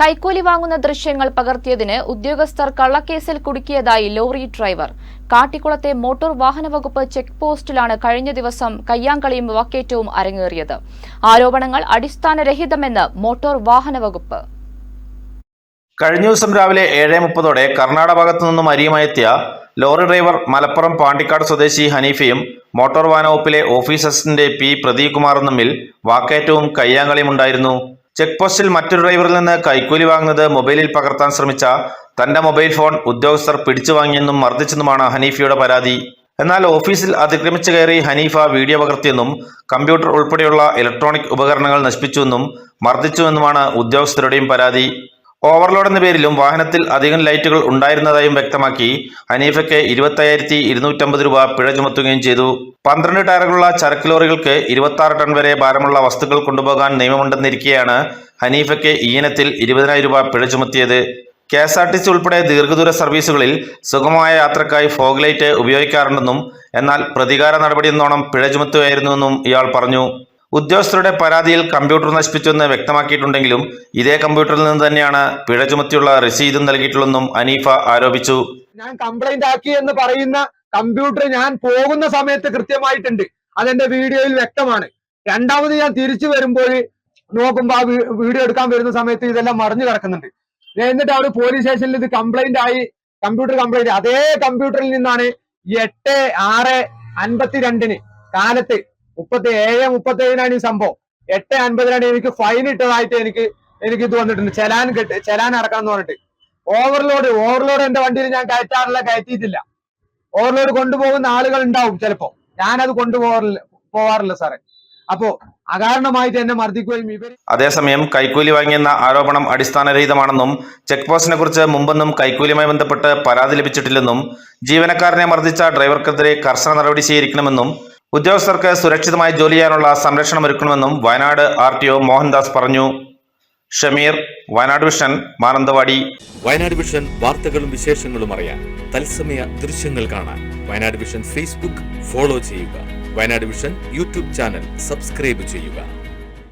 കൈക്കൂലി വാങ്ങുന്ന ദൃശ്യങ്ങൾ പകർത്തിയതിന് ഉദ്യോഗസ്ഥർ കള്ളക്കേസിൽ കുടുക്കിയതായി ലോറി ഡ്രൈവർ. കാട്ടിക്കുളത്തെ മോട്ടോർ വാഹന വകുപ്പ് ചെക്ക് പോസ്റ്റിലാണ് കഴിഞ്ഞ ദിവസം കയ്യാങ്കളിയും വാക്കേറ്റവും അരങ്ങേറിയത്. ആരോപണങ്ങൾ അടിസ്ഥാനരഹിതമെന്ന് മോട്ടോർ വാഹന വകുപ്പ്. കഴിഞ്ഞ ദിവസം രാവിലെ ഏഴ് മുപ്പതോടെ കർണാടക ഭാഗത്തു നിന്നും അരിയുമായെത്തിയ ലോറി ഡ്രൈവർ മലപ്പുറം പാണ്ടിക്കാട് സ്വദേശി ഹനീഫയും മോട്ടോർ വാഹന വകുപ്പിലെ ഓഫീസ് അസിസ്റ്റന്റ് പി പ്രദീപ് കുമാറും തമ്മിൽ വാക്കേറ്റവും കയ്യാങ്കളിയും ഉണ്ടായിരുന്നു. ചെക്ക് പോസ്റ്റിൽ മറ്റൊരു ഡ്രൈവറിൽ നിന്ന് കൈക്കൂലി വാങ്ങുന്നത് മൊബൈലിൽ പകർത്താൻ ശ്രമിച്ച തന്റെ മൊബൈൽ ഫോൺ ഉദ്യോഗസ്ഥർ പിടിച്ചു വാങ്ങിയെന്നും മർദ്ദിച്ചെന്നുമാണ് ഹനീഫയുടെ പരാതി. എന്നാൽ ഓഫീസിൽ അതിക്രമിച്ചു കയറി ഹനീഫ വീഡിയോ പകർത്തിയെന്നും കമ്പ്യൂട്ടർ ഉൾപ്പെടെയുള്ള ഇലക്ട്രോണിക് ഉപകരണങ്ങൾ നശിപ്പിച്ചുവെന്നും മർദ്ദിച്ചുവെന്നുമാണ് ഉദ്യോഗസ്ഥരുടെയും പരാതി. ഓവർലോഡ് എന്ന പേരിലും വാഹനത്തിൽ അധികം ലൈറ്റുകൾ ഉണ്ടായിരുന്നതായും വ്യക്തമാക്കി ഹനീഫയ്ക്ക് ഇരുപത്തയ്യായിരത്തി ഇരുന്നൂറ്റമ്പത് രൂപ പിഴ ചുമത്തുകയും ചെയ്തു. പന്ത്രണ്ട് ടയറുകളുള്ള ചരക്ക് ലോറികൾക്ക് ഇരുപത്തി ടൺ വരെ ഭാരമുള്ള വസ്തുക്കൾ കൊണ്ടുപോകാൻ നിയമമുണ്ടെന്നിരിക്കെയാണ് ഹനീഫയ്ക്ക് ഈ ഇനത്തിൽ ഇരുപതിനായിരം രൂപ പിഴ ചുമത്തിയത്. K S R T C ഉൾപ്പെടെ ദീർഘദൂര സർവീസുകളിൽ സുഗമമായ യാത്രക്കായി ഫോഗ് ലൈറ്റ് ഉപയോഗിക്കാറുണ്ടെന്നും എന്നാൽ പ്രതികാര നടപടിയെന്നോണം പിഴ ചുമത്തുകയായിരുന്നുവെന്നും ഇയാൾ പറഞ്ഞു. ഉദ്യോഗസ്ഥരുടെ പരാതിയിൽ കമ്പ്യൂട്ടർ നശിപ്പിച്ചുവെന്ന് വ്യക്തമാക്കിയിട്ടുണ്ടെങ്കിലും ഇതേ കമ്പ്യൂട്ടറിൽ നിന്ന് തന്നെയാണ് പിഴ ചുമത്തിയുള്ള രസീതും നൽകിയിട്ടുള്ളതെന്നും അനീഫ ആരോപിച്ചു. ഞാൻ കംപ്ലൈന്റ് ആക്കി എന്ന് പറയുന്ന കമ്പ്യൂട്ടർ ഞാൻ പോകുന്ന സമയത്ത് കൃത്യമായിട്ടുണ്ട്. അതെന്റെ വീഡിയോയിൽ വ്യക്തമാണ്. രണ്ടാമത് ഞാൻ തിരിച്ചു വരുമ്പോൾ നോക്കുമ്പോ ആ വീഡിയോ എടുക്കാൻ വരുന്ന സമയത്ത് ഇതെല്ലാം മറിഞ്ഞു കിടക്കുന്നുണ്ട്. എന്നിട്ട് അവിടെ പോലീസ് സ്റ്റേഷനിൽ ഇത് കംപ്ലൈന്റ് ആയി കമ്പ്യൂട്ടർ കംപ്ലൈന്റ് അതേ കമ്പ്യൂട്ടറിൽ നിന്നാണ് എട്ട് ആറ് അൻപത്തിരണ്ടിന് കാലത്ത് മുപ്പത്തി ഏഴ് മുപ്പത്തി ഏഴിനാണ് ഈ സംഭവം. എട്ട് അൻപതിനാണ് എനിക്ക് ഫൈൻ ഇട്ടതായിട്ട് എനിക്ക് എനിക്ക് ഇത് വന്നിട്ടുണ്ട്. ചെലാൻ കെട്ട് ചെലാൻ അടക്കണം എന്ന് പറഞ്ഞിട്ട്. ഓവർലോഡ് ഓവർലോഡ് എന്റെ വണ്ടിയിൽ ഞാൻ കയറ്റാറില്ല കയറ്റിയിട്ടില്ല. ഓവർലോഡ് കൊണ്ടുപോകുന്ന ആളുകൾ ഉണ്ടാവും ചിലപ്പോ. ഞാനത് കൊണ്ടുപോകാറില്ല പോവാറില്ല സാറേ. അപ്പോ അകാരണമായിട്ട് എന്നെ മർദ്ദിക്കുകയും ഇവർ അതേസമയം കൈക്കൂലി വാങ്ങിയെന്ന ആരോപണം അടിസ്ഥാനരഹിതമാണെന്നും ചെക്ക് പോസ്റ്റിനെ കുറിച്ച് മുമ്പൊന്നും കൈക്കൂലിയുമായി ബന്ധപ്പെട്ട് പരാതി ലഭിച്ചിട്ടില്ലെന്നും ജീവനക്കാരനെ മർദ്ദിച്ച ഡ്രൈവർക്കെതിരെ കർശന നടപടി സ്വീകരിക്കണമെന്നും ഉദ്യോഗസ്ഥർക്ക് സുരക്ഷിതമായി ജോലി ചെയ്യാനുള്ള സംരക്ഷണം ഒരുക്കണമെന്നും Wayanad R T O Mohandas പറഞ്ഞു. ഷമീർ വയനാട് വിഷൻ മാനന്തവാടി. വയനാട് വിഷൻ വാർത്തകളും വിശേഷങ്ങളും അറിയാൻ തത്സമയ ദൃശ്യങ്ങൾ കാണാൻ വയനാട് വിഷൻ ഫേസ്ബുക്ക് ഫോളോ ചെയ്യുക. Wayanad vision YouTube channel subscribe ചെയ്യുക.